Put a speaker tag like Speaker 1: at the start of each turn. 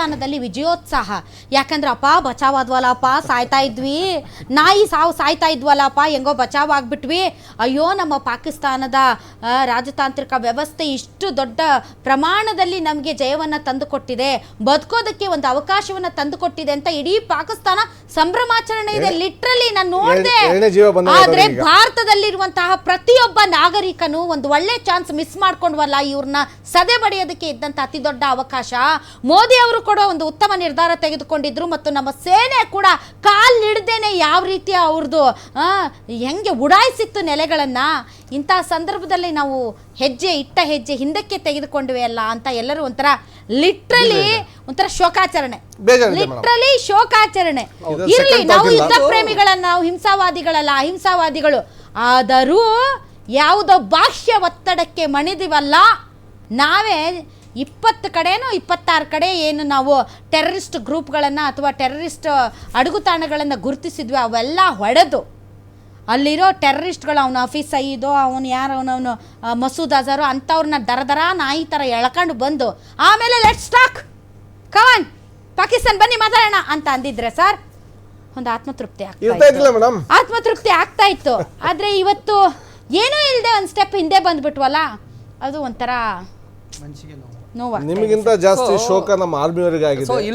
Speaker 1: ಪಾಕಿಸ್ತಾನದಲ್ಲಿ ವಿಜಯೋತ್ಸಾಹ. ಯಾಕಂದ್ರೆ, ಅಪ್ಪ, ಬಚಾವಾದ್ವಲ್ಲಪ್ಪ, ಸಾಯ್ತಾ ಇದ್ವಿ. ನಾಯಿ ಸಾವು ಸಾಯ್ತಾ ಇದ್ವಲ್ಲಪ್ಪ, ಹೆಂಗೋ ಬಚಾವ್ ಆಗ್ಬಿಟ್ವಿ ಅಯ್ಯೋ, ನಮ್ಮ ಪಾಕಿಸ್ತಾನದ ರಾಜತಾಂತ್ರಿಕ ವ್ಯವಸ್ಥೆ ಇಷ್ಟು ದೊಡ್ಡ ಪ್ರಮಾಣದಲ್ಲಿ ನಮಗೆ ಜಯವನ್ನು ತಂದುಕೊಟ್ಟಿದೆ. ಬದುಕೋದಕ್ಕೆ ಒಂದು ಅವಕಾಶವನ್ನು ತಂದುಕೊಟ್ಟಿದೆ ಅಂತ ಇಡೀ ಪಾಕಿಸ್ತಾನ ಸಂಭ್ರಮಾಚರಣೆ ಇದೆ. ಲಿಟ್ರಲಿ ನಾನು ನೋಡಿದೆ. ಆದ್ರೆ. ಭಾರತದಲ್ಲಿರುವಂತಹ ಪ್ರತಿಯೊಬ್ಬ ನಾಗರಿಕನು ಒಂದು ಒಳ್ಳೆ ಚಾನ್ಸ್ ಮಿಸ್ ಮಾಡ್ಕೊಂಡ್ವಲ್ಲ ಇವ್ರನ್ನ ಸದೆ ಬಡಿಯೋದಕ್ಕೆ ಇದ್ದಂತ ಅತಿ ದೊಡ್ಡ ಅವಕಾಶ. ಮೋದಿ ಅವರು ಕೂಡ ಒಂದು ಉತ್ತಮ ನಿರ್ಧಾರ ತೆಗೆದುಕೊಂಡಿದ್ರು ಮತ್ತು ನಮ್ಮ ಸೇನೆ ಕೂಡ ಕಾಲ್ ನಿಡ್ದೇನೆ ಯಾವ ರೀತಿಯ ಅವ್ರದ್ದು ಆ, ಹೆಂಗೆ ಉಡಾಯಿಸಿತ್ತು ನೆಲೆಗಳನ್ನ. ಇಂತಹ ಸಂದರ್ಭದಲ್ಲಿ ನಾವು ಹೆಜ್ಜೆ ಇಟ್ಟ ಹೆಜ್ಜೆ ಹಿಂದಕ್ಕೆ ತೆಗೆದುಕೊಂಡ್ವಿ ಅಲ್ಲ ಅಂತ ಎಲ್ಲರೂ ಒಂಥರ ಲಿಟ್ರಲಿ ಒಂಥರ ಶೋಕಾಚರಣೆ. ಲಿಟ್ರಲಿ ಶೋಕಾಚರಣೆ. ಇರಲಿ ನಾವು ಯುದ್ಧ ಪ್ರೇಮಿಗಳನ್ನ ನಾವು ಹಿಂಸಾವಾದಿಗಳಲ್ಲ ಅಹಿಂಸಾವಾದಿಗಳು. ಆದರೂ ಯಾವುದೋ ಭಾಷ್ಯ ಒತ್ತಡಕ್ಕೆ ಮಣಿದಿವಲ್ಲ ನಾವೇ ಇಪ್ಪತ್ತು ಕಡೆನೋ ಇಪ್ಪತ್ತಾರು ಕಡೆ ಏನು ನಾವು ಟೆರರಿಸ್ಟ್ ಗ್ರೂಪ್ಗಳನ್ನು ಅಥವಾ ಟೆರರಿಸ್ಟ್ ಅಡುಗುತಾಣಗಳನ್ನು ಗುರುತಿಸಿದ್ವಿ ಅವೆಲ್ಲ ಹೊಡೆದು ಅಲ್ಲಿರೋ ಟೆರರಿಸ್ಟ್ಗಳು ಅವನು ಹಫೀಸ್ ಸಯೀದೋ ಅವನು ಯಾರು ಅವನವನು ಮಸೂದ್ ಅಜಾರೋ ಅಂಥವ್ರನ್ನ ದರ ದರ ನಾಯಿ ಥರ ಎಳ್ಕೊಂಡು ಬಂದು ಆಮೇಲೆ ಲೆಟ್ಸ್ ಸ್ಟಾಕ್ ಕವನ್ ಪಾಕಿಸ್ತಾನ್ ಬನ್ನಿ ಮಾತಾಡೋಣ ಅಂತ ಅಂದಿದ್ರೆ ಸರ್ ಒಂದು ಆತ್ಮತೃಪ್ತಿ ಆಗ್ತಾ ಆತ್ಮತೃಪ್ತಿ ಆಗ್ತಾ ಇತ್ತು. ಆದ್ರೆ ಇವತ್ತು ಏನೂ ಇಲ್ಲದೆ ಒಂದು ಸ್ಟೆಪ್ ಹಿಂದೆ ಬಂದ್ಬಿಟ್ವಲ್ಲ ಅದು ಒಂಥರ ನೋವ.
Speaker 2: ನಿಮಗಿಂತ ಜಾಸ್ತಿ ಶೋಕ ನಮ್ಮ ಆರ್ಮಿಯವರಿಗೆ ಆಗಿದೆ